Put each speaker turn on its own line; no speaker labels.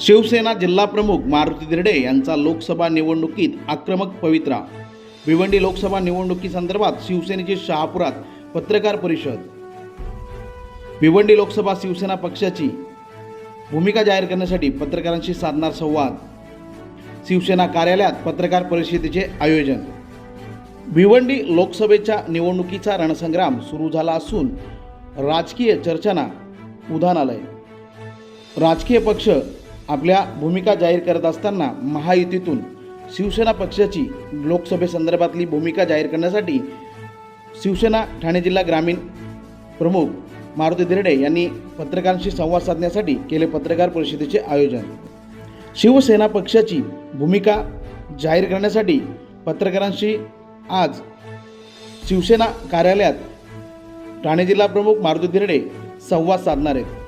शिवसेना जिल्हाप्रमुख मारुती दिर्डे यांचा लोकसभा निवडणुकीत आक्रमक पवित्रा. भिवंडी लोकसभा निवडणुकीसंदर्भात शिवसेनेची शहापुरात पत्रकार परिषद. भिवंडी लोकसभा शिवसेना पक्षाची भूमिका जाहीर करण्यासाठी पत्रकारांशी साधणार संवाद. शिवसेना कार्यालयात पत्रकार परिषदेचे आयोजन. भिवंडी लोकसभेच्या निवडणुकीचा रणसंग्राम सुरू झाला असून राजकीय चर्चांना उधाण आलंय. राजकीय पक्ष आपल्या भूमिका जाहीर करत असताना महायुतीतून शिवसेना पक्षाची लोकसभेसंदर्भातली भूमिका जाहीर करण्यासाठी शिवसेना ठाणे जिल्हा ग्रामीण प्रमुख मारुती दिरडे यांनी पत्रकारांशी संवाद साधण्यासाठी केले पत्रकार परिषदेचे आयोजन. शिवसेना पक्षाची भूमिका जाहीर करण्यासाठी पत्रकारांशी आज शिवसेना कार्यालयात ठाणे जिल्हा प्रमुख मारुती दिरडे संवाद साधणार आहेत.